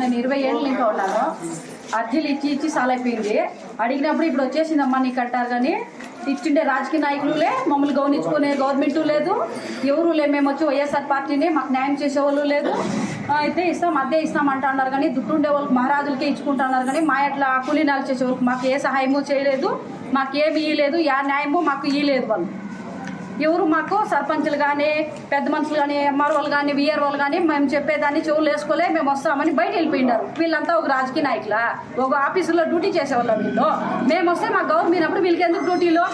నేను ఇరవై ఏళ్ళు ఇంకా ఉన్నాను. అర్జీలు ఇచ్చి ఇచ్చి సాలైపోయింది అడిగినప్పుడు ఇప్పుడు వచ్చేసిందమ్మా నీకు అంటారు కానీ ఇచ్చిండే రాజకీయ నాయకులులే మమ్మల్ని గౌనించుకునే గవర్నమెంట్ లేదు ఎవరు లే మేము వచ్చి వైఎస్ఆర్ పార్టీని మాకు న్యాయం చేసేవాళ్ళు లేదు. అయితే ఇస్తాం అదే ఇస్తాం అంటున్నారు కానీ దుడ్డు ఉండే వాళ్ళకి మహారాజులకే ఇచ్చుకుంటున్నారు కానీ మా ఎట్లా కూలీనాలు చేసే వాళ్ళకి మాకు ఏ సహాయము చేయలేదు మాకు ఏమి ఇయ్యలేదు యా న్యాయము మాకు ఇయ్యలేదు వాళ్ళు. ఎవరు మాకు సర్పంచులు కానీ పెద్ద మనుషులు కానీ ఎంఆర్ఓలు కానీ విఆర్ఓలు కానీ మేము చెప్పేదాన్ని చెవులు వేసుకోలే మేము వస్తామని బయట వెళ్ళిపోయినారు. వీళ్ళంతా ఒక రాజకీయ నాయకులా? ఒక ఆఫీసులో డ్యూటీ చేసేవాళ్ళం వీళ్ళు. మేము వస్తే మాకు గవర్నమెంట్ వీళ్ళకి ఎందుకు డ్యూటీలు?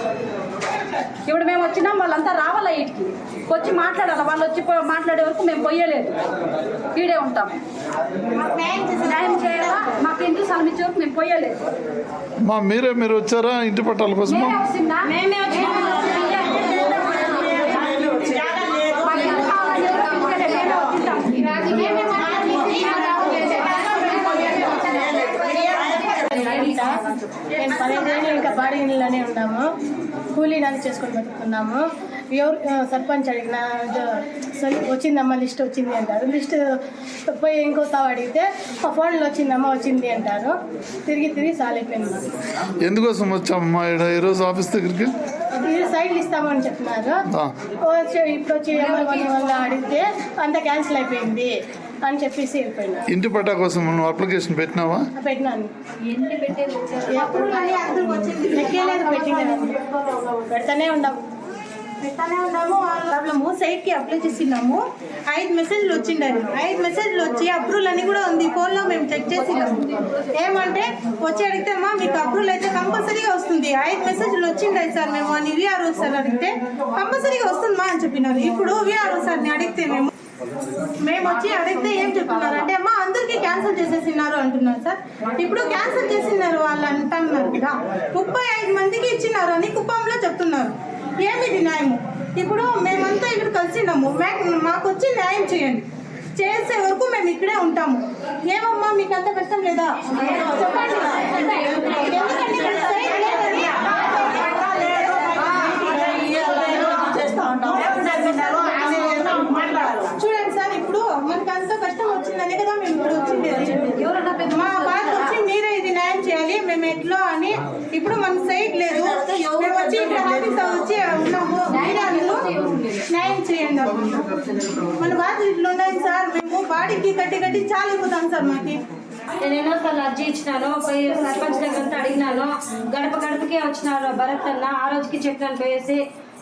ఇప్పుడు మేము వచ్చినాం వాళ్ళంతా రావాలా వీటికి? వచ్చి మాట్లాడాలి? వాళ్ళు వచ్చి మాట్లాడే వరకు మేము పోయలేదు. ఈడే ఉంటాం. న్యాయం చేయాలా? మాకు ఎందుకు స్థలం ఇచ్చే వరకు మేము పోయలేదు. మా మీరే మీరు వచ్చారా? ఇంటి పట్టాల కోసమా? మేమే వస్తుందా నేను పదిహేను ఇంకా బాడీలోనే ఉన్నాము. కూలీ నాది చేసుకొని బతుకుతున్నాము ఎవరు ఆ, సర్పంచ్ అడిగిన వచ్చిందమ్మా లిస్ట్ వచ్చింది అంటారు. లిస్ట్ పోయి ఇంకో తావు అడిగితే మా ఫోన్లో వచ్చిందమ్మా వచ్చింది అంటారు. తిరిగి తిరిగి సాలైపోయింది. ఎందుకోసం వచ్చామమ్మా ఈరోజు ఆఫీస్ దగ్గరికి? సైడ్లు ఇస్తామని చెప్తున్నారు ఆ. ఇప్పుడు వచ్చి అడిగితే అంత క్యాన్సిల్ అయిపోయింది. అని చెప్పేసి వెళ్ళిపోయినా ఇంటి పట్టా కోసం నువ్వు అప్లికేషన్ పెట్టినావా? పెట్టినాను. ఎప్పుడు లెక్కేలేదు పెట్టినాను పెడతానే ఉన్నాం పెడతానే ఉన్నాము ప్రాబ్లము. సైట్కి అప్లై చేసినాము ఐదు మెసేజ్లు వచ్చిండాయి. ఐదు మెసేజ్లు వచ్చి అప్రూవల్ అని కూడా ఉంది. ఫోన్లో మేము చెక్ చేసినాము ఏమంటే వచ్చి అడిగితే అమ్మా మీకు అప్రూవల్ అయితే కంపల్సరీగా వస్తుంది. ఐదు మెసేజ్లు వచ్చిండాయి సార్ మేము అని విఆర్ఓ సార్ అడిగితే కంపల్సరీగా వస్తుందమ్మా అని చెప్పినారు. ఇప్పుడు విఆర్ఓ సార్ని అడిగితే మేము మేము వచ్చి అడిగితే ఏం చెప్తున్నారు? అంటే అమ్మా అందరికీ క్యాన్సిల్ చేసేసినారు అంటున్నారు సార్. ఇప్పుడు క్యాన్సిల్ చేసినారు వాళ్ళు అంటున్నారు కదా. ముప్పై ఐదు మందికి ఇచ్చినారు అని కుప్పంలో చెప్తున్నారు. ఏమిది న్యాయము? ఇప్పుడు మేమంతా ఇక్కడ కలిసినాము. మే- మాకు వచ్చి న్యాయం చేయండి. చేసే వరకు మేము ఇక్కడే ఉంటాము. ఏమమ్మా మీకు అంత కష్టం లేదా? చెప్పండి ఎందుకంటే ఇక్కడ సైట్ లేదని చూడండి సార్ ఇప్పుడు అంత కష్టం వచ్చిందనే కదా మేము ఇప్పుడు వచ్చింది మా బాధ వచ్చి మీరే ఇది న్యాయం చేయాలి మేము ఎట్లా అని ఇప్పుడు మన సైట్ లేదు. మేము వచ్చి ఇక్కడ ఆఫీస్ వచ్చి ఉన్నాము. మీరే న్యాయం చేయండి మన బాధ ఇట్లా ఉన్నాయి సార్ మేము బాడీకి కట్టి కట్టి చాలా అయిపోతాం సార్ మాకి. నేను ఎన్నోసార్లు అర్జీ ఇచ్చినాను పోయి సర్పంచ్ దగ్గర అడిగినాను. గడప గడపకే వచ్చినారు భరత్ అన్న ఆ రోజుకి చెప్పినాను పోయేసి.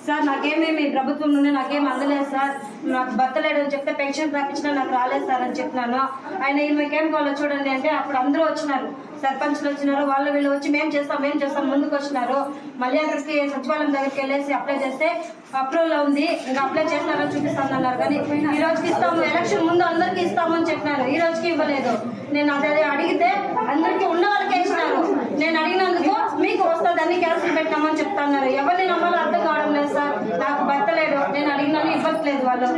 సార్ నాకేమేమి ప్రభుత్వం నుండి నాకేం అందలేదు సార్. నాకు భర్త లేడు అని చెప్తే పెన్షన్ రాపించినా నాకు రాలేదు సార్ అని చెప్పినాను. ఆయన మీకేం కావాలో చూడండి అంటే అప్పుడు అందరూ వచ్చినారు. సర్పంచ్లు వచ్చినారు వాళ్ళు వీళ్ళు వచ్చి మేము చేస్తాం మేము చేస్తాం ముందుకు వచ్చినారు. మళ్ళీ అక్కడికి సచివాలయం దగ్గరికి వెళ్ళేసి అప్లై చేస్తే అప్రూవల్ ఉంది. ఇంకా అప్లై చేసినారని చూపిస్తాను అన్నారు. కానీ ఈ రోజుకి ఇస్తాము ఎలక్షన్ ముందు అందరికీ ఇస్తామని చెప్పినారు. ఈ రోజుకి ఇవ్వలేదు. నేను అదే అడిగితే అందరికీ ఉన్న వాళ్ళకే ఇచ్చినారు. నేను అడిగినందుకు మీకు వస్తుందని క్యాన్సిల్ పెట్టామని చెప్తాన్నారు ఎవరిని నమ్మ అర్థం కావడం లేదు సార్ నాకు భర్త లేడు నేను అడిగినాను ఇవ్వట్లేదు వాళ్ళు.